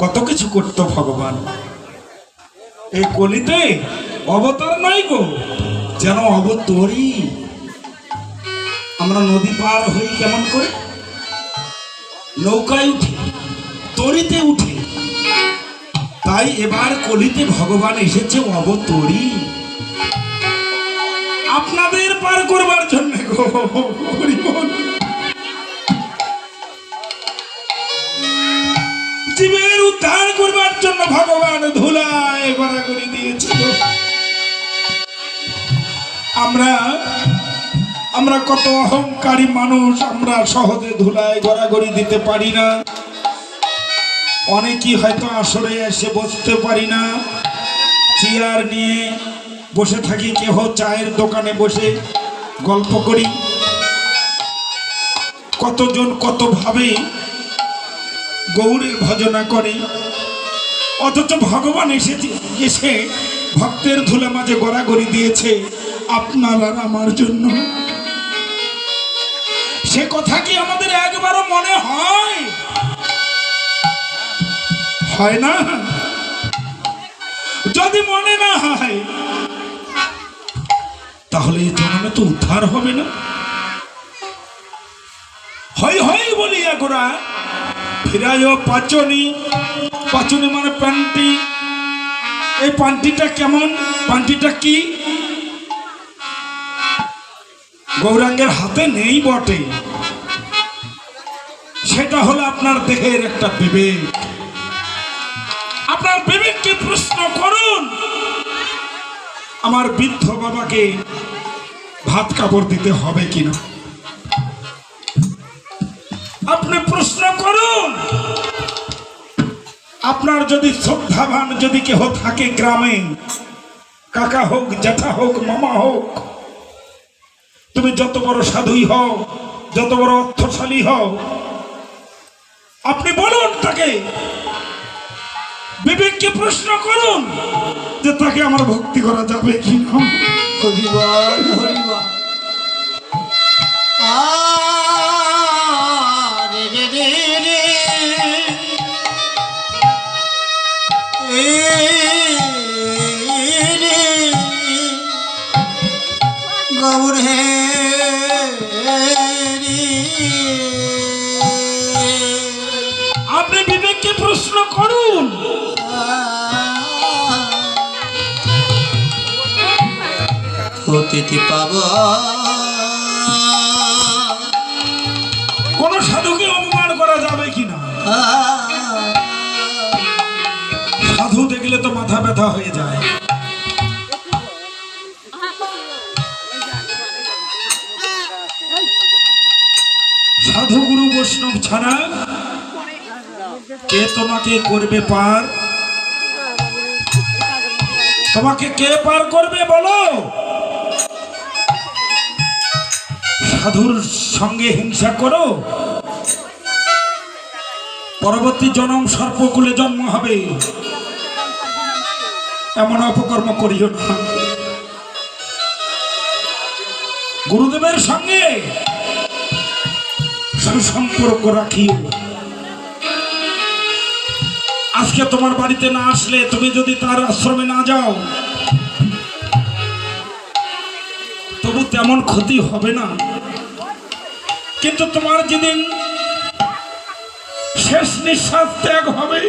কত কিছু করত ভগবান। এই কলিতে অবতার নাই গো, যেন অবতরী। আমরা নদী পার হই কেমন করে? নৌকায় উঠি, তরিতে উঠি। তাই এবার কলিতে ভগবান এসেছে অবতরী। আপনাদের পার করবার জন্য গো জীবের উদ্ধার করবার জন্য ভগবান ধুলায় গড়াগড়ি দিয়েছিল। আমরা আমরা কত অহংকারী মানুষ, আমরা সহজে ধুলায় গড়াগড়ি দিতে পারি না। অনেকেই হয়তো আসরে এসে বসতে পারি না। চেয়ার নিয়ে বসে থাকি, কেহ চায়ের দোকানে বসে গল্প করি। কতজন কত ভাবে গৌরের ভজনা করে। অথচ ভগবান এসেছে, এসে ভক্তের ধুলা মাঝে গড়াগড়ি দিয়েছে, আপনার আর আমার জন্য। সে কথা কি আমাদের একবারও মনে হয়? হয় না? যদি মনে না হয়, তাহলে এই জন্মে তো উদ্ধার হবে না। হয় হয় বলি গোড়া ফিরায় পাচনি পাচনি মানে প্যান্টি এই পান্টিটা কেমন? পান্টিটা কি? গৌরাঙ্গের হাতে নেই বটে। সেটা হলো আপনার দেহের একটা বিবেক। আপনার বিবেককে প্রশ্ন করুন। আমার বৃদ্ধ বাবাকে ভাত কাপড় দিতে হবে কিনা? আপনি প্রশ্ন করুন। আপনার যদি শ্রদ্ধাবান যদি কেহ থাকে গ্রামে, কাকা হোক, জ্যাঠা হোক, মামা হোক, তুমি যত বড় সাধুই হও, যত বড় অর্থশালী হও, আপনি বলুন তাকে। বিবেককে প্রশ্ন করুন যে তাকে আমার ভক্তি করা যাবে কি না হরিবল হরিবল। গৌর হে আপনি বিবেককে প্রশ্ন করুন। অতিথি পাবা। কোন সাধুকে অপমান করা যাবে কিনা? মাথা হয়ে যায়। সাধু গুরু বৈষ্ণব ছাড়া কে তোমাকে করবে পার? তোমাকে কে পার করবে বলো? সাধুর সঙ্গে হিংসা করো। পরবর্তী জনম সর্পকুলে জন্ম হবে। এমন অপকর্ম করিও না। গুরুদেবের সঙ্গে সুসম্পর্ক রাখিও। আজকে তোমার বাড়িতে না আসলে তুমি যদি তার আশ্রমে না যাও, তবু তেমন ক্ষতি হবে না। কিন্তু তোমার যেদিন শেষ নিঃশ্বাস ত্যাগ হবে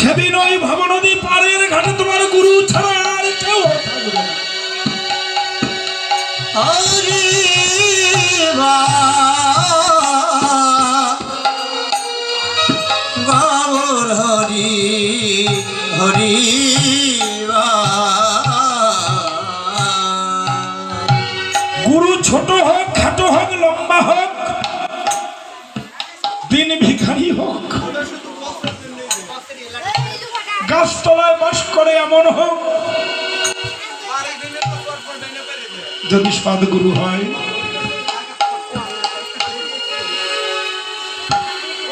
সেদিন ওই ভবনদী পাড়ের ঘাটে তোমার গুরু ছাড়া আর কেউ থাকবে। গাছতলায় বাস করে এমন হোক। যদি সদ্গুরু হয়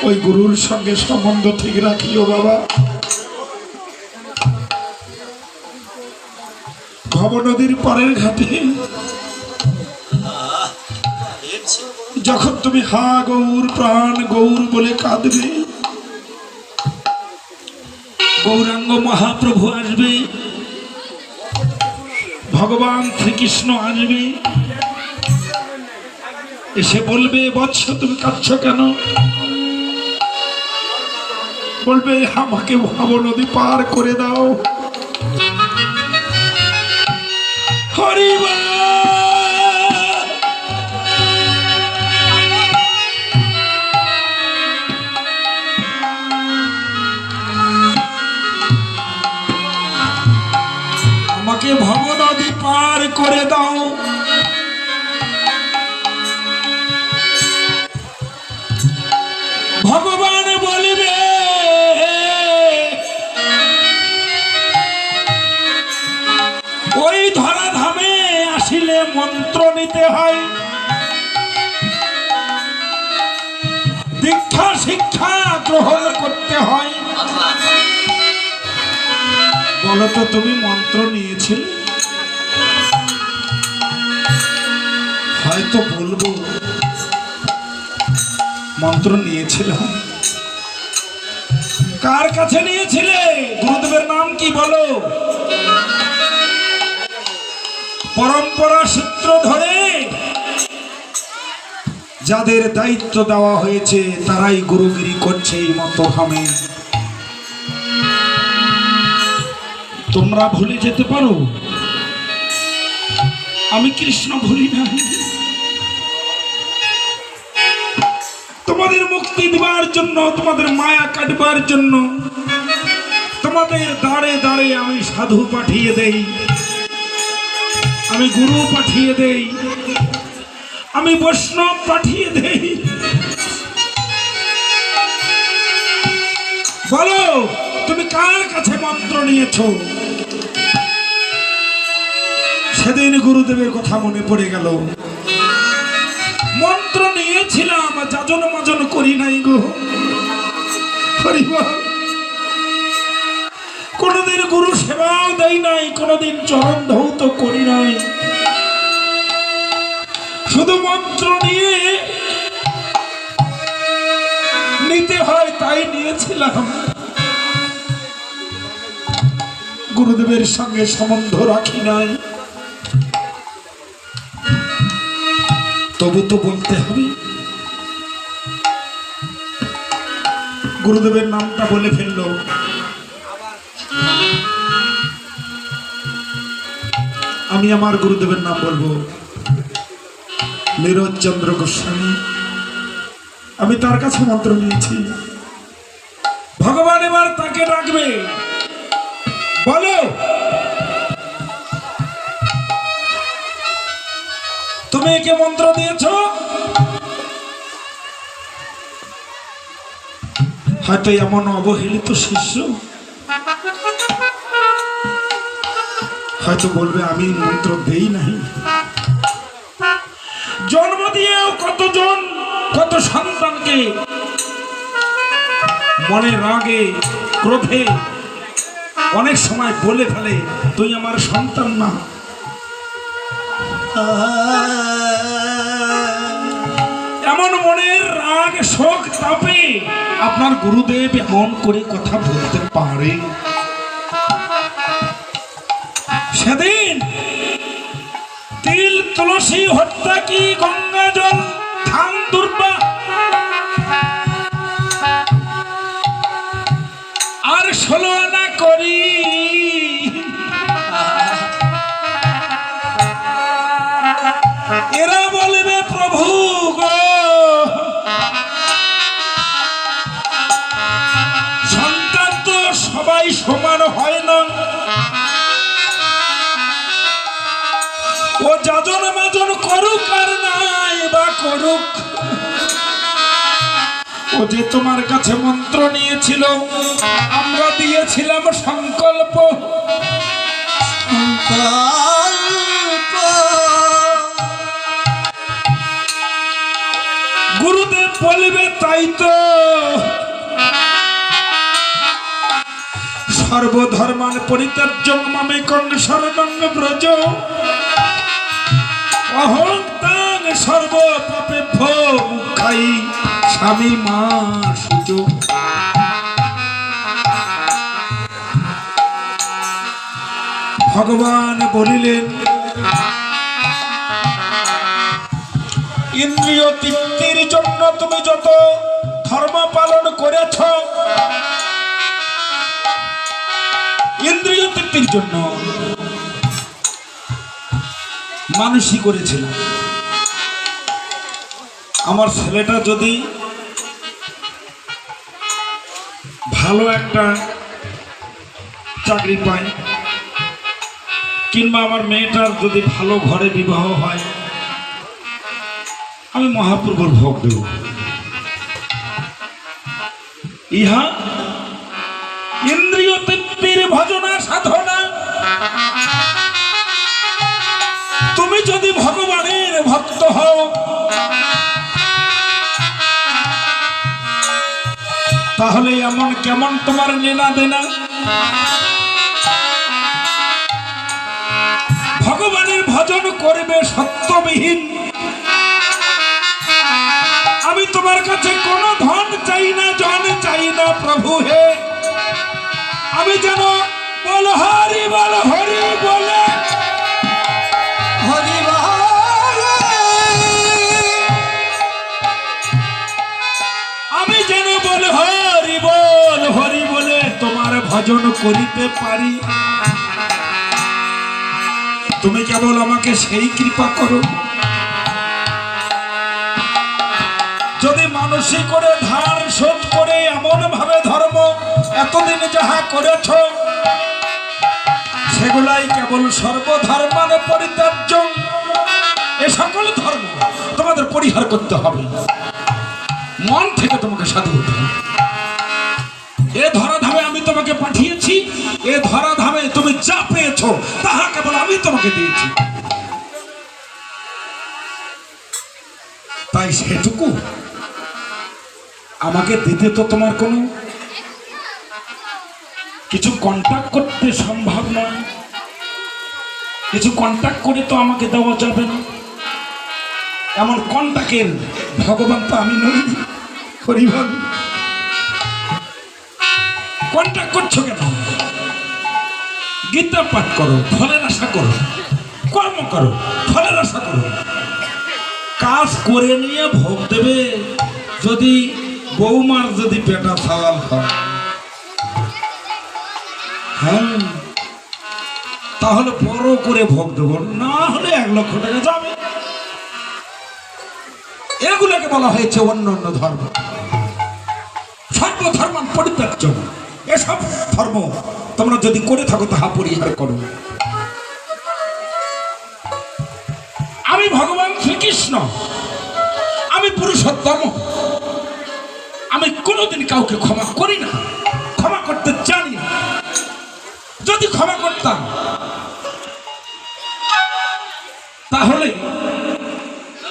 ওই গুরুর সঙ্গে সম্বন্ধ ঠিক রাখিও বাবা। ভব নদীর পরের ঘাটে যখন তুমি হা গৌর প্রাণ গৌর বলে কাঁদবে গৌরাঙ্গ মহাপ্রভু আসবে। ভগবান শ্রীকৃষ্ণ আসবে। এসে বলবে, বৎস, তুমি কাঁদছ কেন? বলবে, আমাকে ভাব নদী পার করে দাও। হরিবা করে দাও। ভগবান বলিবে, ওই ধরা ধামে আসিলে মন্ত্র নিতে হয়। দীক্ষা শিক্ষা গ্রহণ করতে হয়। বলো তো, তুমি মন্ত্র নিয়েছিলে? হয়তো বলব। মন্ত্র নিয়েছিলাম। কার কাছে নিয়েছিলে? গুরুদেবের নাম কি বলো? পরম্পরা সূত্র ধরে যাদের দায়িত্ব দেওয়া হয়েছে, তারাই গুরুগিরি করছে এই মতো ভাবে তোমরা ভুলে যেতে পারো। আমি কৃষ্ণ ভুলি নাই তোমাদের মুক্তি দেওয়ার জন্য, তোমাদের মায়া কাটবার জন্য, তোমাদের দাঁড়ে দাঁড়ে আমি সাধু পাঠিয়ে দেই। আমি গুরু পাঠিয়ে দেই। আমি বৈষ্ণব পাঠিয়ে দেই। বলো, তুমি কার কাছে মন্ত্র নিয়েছো? সেদিন গুরুদেবের কথা মনে পড়ে গেল। মন্ত্র নিয়েছিলাম, যাজন করি নাই গো। হরিবল কোনদিন গুরু সেবাও দেই নাই, কোনদিন চরণ ধৌত করি নাই। শুধু মন্ত্র নিয়ে নিতে হয়, তাই নিয়েছিলাম। গুরুদেবের সঙ্গে সম্বন্ধ রাখি নাই। তবু তো বলতে হবে গুরুদেবের নামটা বলে ফেলল। আমি আমার গুরুদেবের নাম বলব। নীরজ চন্দ্র গোস্বামী। আমি তার কাছে মন্ত্র নিয়েছি। ভগবান এবার তাকে ডাকবে। বলো। তুমি একে মন্ত্র দিয়েছ? হয়তো এমন অবহেলিত শিষ্য? হয়তো বলবে, আমি মন্ত্র দেই নাই। জন্ম দিয়েও কতজন, কত সন্তানকে মনে রাগে, ক্রোধে অনেক সময় বলে ফেলে, তুই আমার সন্তান না। শোক তাপে আপনার গুরুদেব এমন করে কথা বলতে পারে। সেদিন তিল তুলসী হত্যা কি গঙ্গা জল ধান দুর্বা। আর ষোলো আনা করি। এরা বলবে প্রভু বা ও যে তোমার কাছে মন্ত্র নিয়েছিল আমরা দিয়েছিলাম সংকল্প। গুরুদেব বলবে তাই তো। সর্বধর্মান পরিত্যাজ্য মামে কং শরণং ব্রজ। অহং তাং সর্ব পাপে মুখাই স্বামী মা সুযোগ ভগবান বলিলেন, ইন্দ্রিয় তৃপ্তির জন্য তুমি যত ধর্ম পালন করেছ, ইন্দ্রিয় তৃপ্তির জন্য মানুষই করেছিলাম আমার ছেলেটা যদি ভালো একটা চাকরি পায়, কিংবা আমার মেয়েটার যদি ভালো ঘরে বিবাহ হয়, আমি মহাপ্রভুর ভোগ দেব। ইহা ইন্দ্রিয় তৃপ্তির ভজনা সাধনা। তুমি যদি ভগবানের কেমন তোমার নেনা দেনা ভগবানের ভজন করবে সত্যবিহীন। আমি তোমার কাছে কোন ধন চাই না, জন চাই না প্রভু হে। আমি যেন বলহ বল ভজন করিতে পারি। তুমি কেবল আমাকে সেই কৃপা করো। যদি মানুষই করে ধার শোধ করে এমন ভাবে ধর্ম এতদিন যাহা করেছ, সেগুলাই কেবল সর্বধর্মান পরিত্যাজ্য। এ সকল ধর্ম তোমাদের পরিহার করতে হবে। মন থেকে তোমাকে সাধু হতে হবে। এ তোমাকে পাঠিয়েছি। এ ধরাধামে তুমি যা পেয়েছ, তাহা কেবল আমি তোমাকে দিয়েছি। তাই সেটুকু আমাকে দিতে তো তোমার কোনো কিছু কন্ট্যাক্ট করতে সম্ভব নয়। কিছু কন্ট্যাক্ট করে তো আমাকে দেওয়া যাবে না। এমন কন্ট্যাক্টের ভগবান তো আমি নই হরিভাগ কন্ট্যাক্ট করছ কেন? গীতা পাঠ করো, ফলের আশা করো, কর্ম করো, ফলের আশা করো। কাজ করে নিয়ে ভোগ দেবে যদি বৌমার যদি পেটা সালাল হয়। হ্যাঁ? তাহলে বড় করে ভোগ দেবো, না হলে এক লক্ষ টাকা যাবে। এগুলোকে বলা হয়েছে অন্য অন্য ধর্ম। সর্বধর্ম পরিত্যাজ্য। এসব ধর্ম। তোমরা যদি করে থাকো, তাহা পরিহার করো। আমি ভগবান শ্রীকৃষ্ণ। আমি পুরুষোত্তম। আমি কোনোদিন কাউকে ক্ষমা করি না, ক্ষমা করতে জানি না। যদি ক্ষমা করতাম, তাহলে